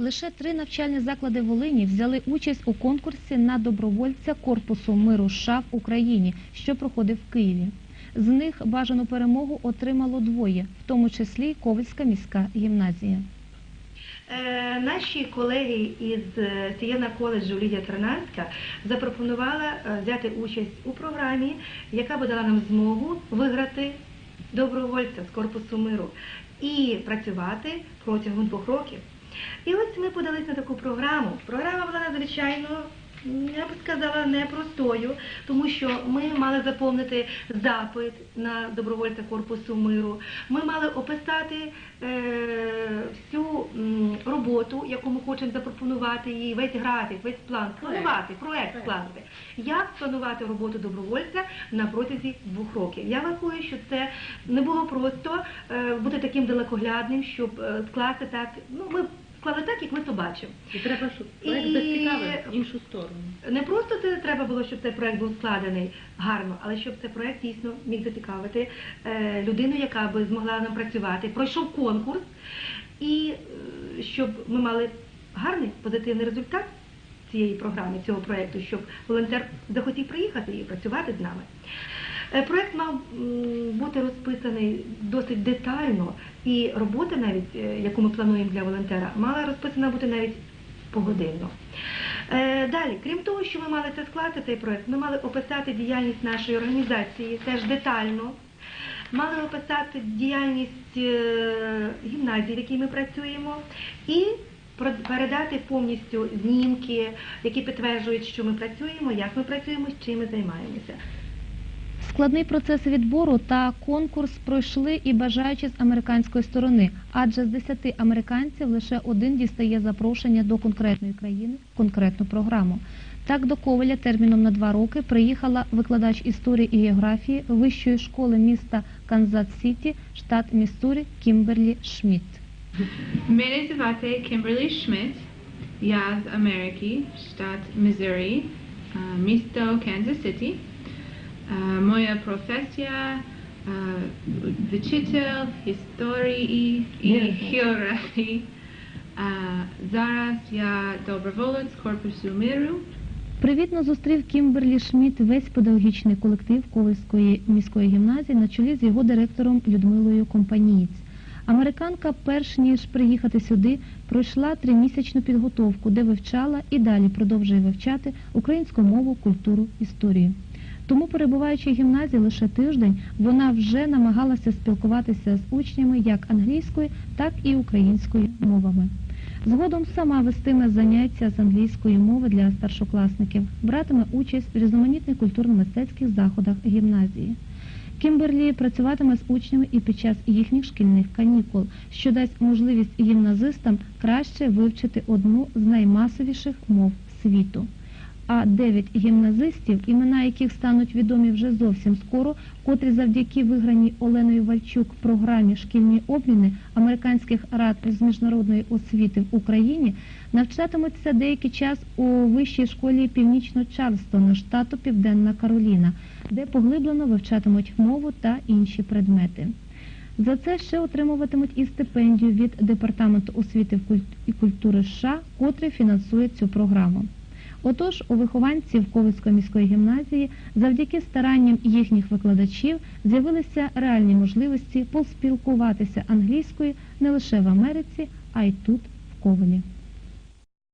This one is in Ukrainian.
Лише три навчальні заклади Волині взяли участь у конкурсі на добровольця Корпусу миру США в Україні, що проходив в Києві. З них бажану перемогу отримало двоє, в тому числі Ковальська міська гімназія. Е, Наші колеги із е, Сієна коледжу Лідія Тернанська запропонувала е, взяти участь у програмі, яка би дала нам змогу виграти добровольця з корпусу миру і працювати протягом двох років. І ось ми подались на таку програму. Програма була надзвичайно, я б сказала, непростою, тому що ми мали заповнити запит на добровольця корпусу миру. Ми мали описати е, всю м, роботу, яку ми хочемо запропонувати їй, весь графік, весь план, планувати, проект скласти. Як спланувати роботу добровольця на протязі двох років? Я рахую, що це не було просто е, бути таким далекоглядним, щоб е, скласти так. Ну, ми склали так, як ми то бачимо. І треба, щоб проект І- зацікавив іншу сторону. Не просто це треба було, щоб цей проект був складений гарно, але щоб цей проект дійсно міг зацікавити е, людину, яка би змогла нам працювати, пройшов конкурс, і е, щоб ми мали гарний позитивний результат цієї програми, цього проекту, щоб волонтер захотів приїхати і працювати з нами. Е, Проект бути розписаний досить детально, і робота, навіть е, яку ми плануємо для волонтера, мала розписана бути навіть погодинно. Е, Далі, крім того, що ми мали це скласти, цей проект, ми мали описати діяльність нашої організації теж детально. Мали описати діяльність е, гімназії, в якій ми працюємо, і передати повністю знімки, які підтверджують, що ми працюємо, як ми працюємо, з чим ми займаємося. Складний процес відбору та конкурс пройшли і бажаючі з американської сторони, адже з 10 американців лише один дістає запрошення до конкретної країни в конкретну програму. Так до Ковеля терміном на два роки приїхала викладач історії і географії Вищої школи міста Канзас-Сіті, штат Міссурі Кімберлі Шмідт. Мене звати Кімберлі Шмидт. Я з Америки, штат Міссурі, місто Канзас Сіті. Е, Моя професія е, вчитель історії і географії. Е, Зараз я доброволець Корпусу миру. Привітно зустрів Кімберлі Шмідт весь педагогічний колектив Ковальської міської гімназії на чолі з його директором Людмилою Компанієць. Американка, перш ніж приїхати сюди, пройшла тримісячну підготовку, де вивчала і далі продовжує вивчати українську мову, культуру, історію. Тому, перебуваючи в гімназії лише тиждень, вона вже намагалася спілкуватися з учнями як англійською, так і українською мовами. Згодом сама вестиме заняття з англійської мови для старшокласників, братиме участь в різноманітних культурно-мистецьких заходах гімназії. Кімберлі працюватиме з учнями і під час їхніх шкільних канікул, що дасть можливість гімназистам краще вивчити одну з наймасовіших мов світу. А дев'ять гімназистів, імена яких стануть відомі вже зовсім скоро, котрі завдяки виграній Оленою Вальчук програмі шкільні обміни американських рад з міжнародної освіти в Україні, навчатимуться деякий час у вищій школі Північно-Чарльстона, штату Південна Кароліна, де поглиблено вивчатимуть мову та інші предмети. За це ще отримуватимуть і стипендію від Департаменту освіти і культури США, котрий фінансує цю програму. Отож, у вихованців Ковицької міської гімназії завдяки старанням їхніх викладачів з'явилися реальні можливості поспілкуватися англійською не лише в Америці, а й тут, в Ковелі.